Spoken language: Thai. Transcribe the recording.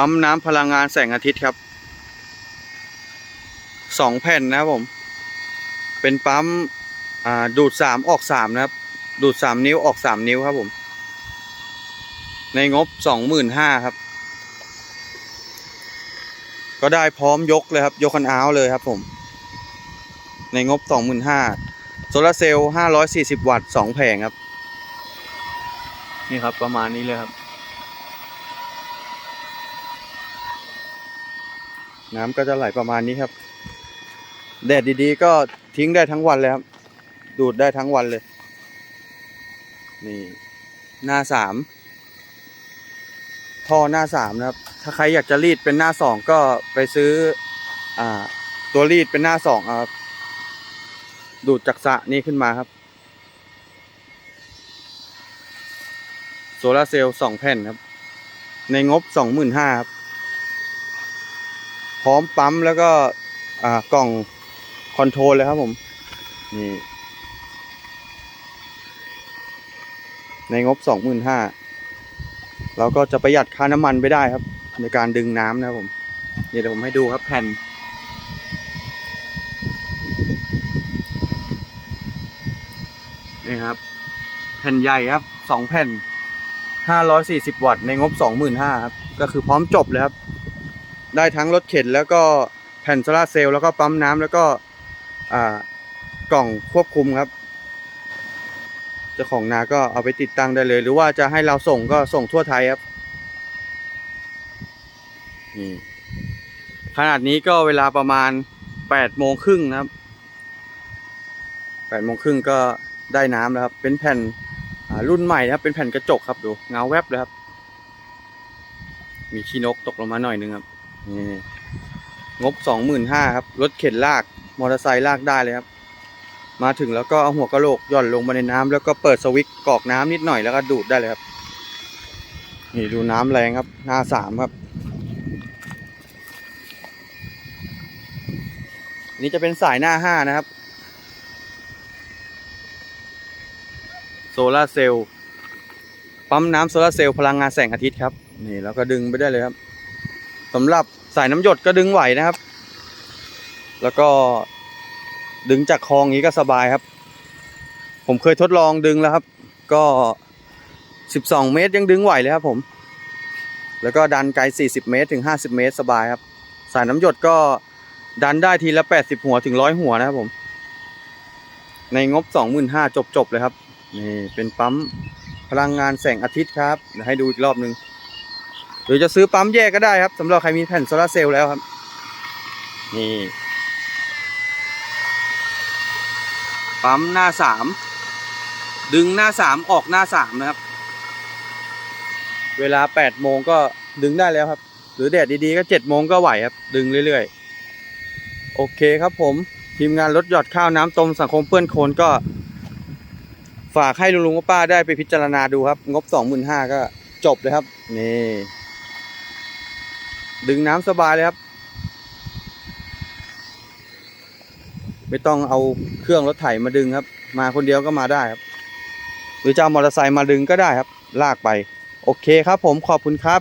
ปั๊มน้ำพลังงานแสงอาทิตย์ครับสองแผ่นนะครับผม เป็นปั๊มดูดสามออกสามนะครับ ดูดสามนิ้วออกสามนิ้วครับผม ในงบสองหมื่นห้าครับ ก็ได้พร้อมยกเลยครับ ยกคันอ้าวเลยครับผม ในงบสองหมื่นห้าโซลาเซลล์ห้าร้อยสี่สิบวัตต์สองแผงครับ นี่ครับประมาณนี้เลยครับ น้ำก็จะไหลประมาณนี้ครับ แดดดีๆ ก็ทิ้งได้ทั้งวันเลยครับ ดูดได้ทั้งวันเลย นี่ หน้าสามท่อหน้าสามนะครับ ถ้าใครอยากจะรีดเป็นหน้าสองก็ไปซื้อ อ่า ตัวรีดเป็นหน้าสองครับ ดูดจากสระนี้ขึ้นมาครับโซลาร์เซลล์สองแผ่นครับ ในงบสองหมื่นห้าครับ พร้อมปั๊มแล้วก็อ่ากล่องคอนโทรลเลยครับผมนี่ในงบสองหมื่นห้าเราก็จะประหยัดค่าน้ำมันไปได้ครับ ในการดึงน้ำนะครับผมนี่เดี๋ยวผมให้ดูครับแผ่น นี่ครับ แผ่นใหญ่ครับสองแผ่นห้าร้อยสี่สิบวัตต์ในงบสองหมื่นห้าครับ ก็คือพร้อมจบเลยครับ ได้ทั้งรถเข็นแล้วก็แผ่นโซลาเซลล์แล้วก็ปั๊มน้ำแล้วก็กล่องควบคุมครับเจ้าของนาก็เอาไปติดตั้งได้เลย หรือว่าจะให้เราส่งก็ส่งทั่วไทยครับนี่ขนาดนี้ก็เวลาประมาณแปดโมงครึ่งนะครับแปดโมงครึ่งก็ได้น้ำแล้วครับ เป็นแผ่นรุ่นใหม่นะครับ เป็นแผ่นกระจกครับดูเงาแวบเลยครับ มีขี้นกตกลงมาหน่อยนึงครับ นี่งบสองหมื่นห้าครับ รถเข็นลาก มอเตอร์ไซค์ลากได้เลยครับ มาถึงแล้วก็เอาหัวกระโหลกย่อนลงมาในน้ำแล้วก็เปิดสวิตช์กรอกน้ำนิดหน่อยแล้วก็ดูดได้เลยครับ นี่ดูน้ำแรงครับ หน้าสามครับ นี่จะเป็นสายหน้าห้านะครับ โซลาร์เซลล์ปั๊มน้ำโซลาร์เซลล์พลังงานแสงอาทิตย์ครับ นี่แล้วก็ดึงไปได้เลยครับ สำหรับสายน้ำหยดก็ดึงไหวนะครับ แล้วก็ดึงจากคลองนี้ก็สบายครับ ผมเคยทดลองดึงแล้วครับ ก็สิบสองเมตรยังดึงไหวเลยครับผม แล้วก็ดันไกลสี่สิบเมตรถึงห้าสิบเมตรสบายครับ สายน้ำหยดก็ดันได้ทีละแปดสิบหัวถึงร้อยหัวนะครับผม ในงบสองหมื่นห้าจบจบๆเลยครับ นี่เป็นปั๊มพลังงานแสงอาทิตย์ครับเดี๋ยวให้ดูอีกรอบหนึ่ง หรือจะซื้อปั๊มแยกก็ได้ครับสำหรับใครมีแผ่นโซลาเซลล์แล้วครับ นี่ ปั๊มหน้าสามดึงหน้าสามออกหน้าสามนะครับ เวลาแปดโมงก็ดึงได้แล้วครับ หรือแดดดีๆก็เจ็ดโมงก็ไหวครับ ดึงเรื่อยๆ โอเคครับผมทีมงานรถหยอดข้าวน้ำต้มสังคมเพื่อนโคนก็ฝากให้ลุงลุงป้าๆได้ไปพิจารณาดูครับ งบสองหมื่นห้าก็จบเลยครับ นี่ ดึงน้ำสบายเลยครับ ไม่ต้องเอาเครื่องรถไถมาดึงครับ มาคนเดียวก็มาได้ครับ หรือจะเอามอเตอร์ไซค์มาดึงก็ได้ครับ ลากไป โอเคครับผมขอบคุณครับ